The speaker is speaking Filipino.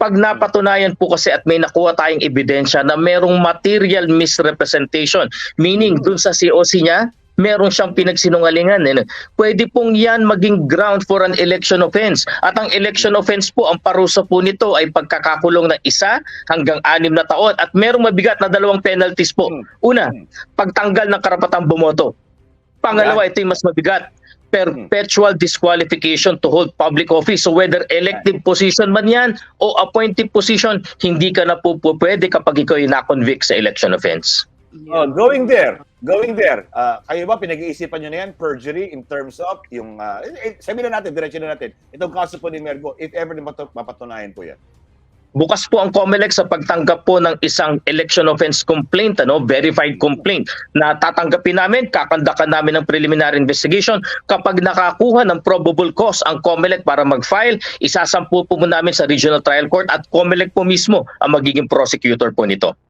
Pag napatunayan po kasi at may nakuha tayong ebidensya na merong material misrepresentation, meaning dun sa COC niya, meron siyang pinagsinungalingan. Eh. Pwede pong yan maging ground for an election offense. At ang election offense po, ang parusa po nito ay pagkakakulong ng isa hanggang anim na taon. At merong mabigat na dalawang penalties po. Una, pagtanggal ng karapatang bumoto. Pangalawa, ito yung mas mabigat. Perpetual disqualification to hold public office. So whether elective position man yan o appointive position, hindi ka na po, po pwede kapag ikaw ay na-convict sa election offense. Oh, going there, going there. Ah, kayo ba pinag-iisipan nyo na yan, perjury in terms of yung, uh, eh, sabihin na natin, diretso na natin, itong kaso po ni Mergo, if ever mapatunayan po yan. Bukas po ang COMELEC sa pagtanggap po ng isang election offense complaint, ano, verified complaint na tatanggapin namin, kakandakan namin ng preliminary investigation. Kapag nakakuha ng probable cause ang COMELEC para mag-file, isasampu po mo namin sa Regional Trial Court at COMELEC po mismo ang magiging prosecutor po nito.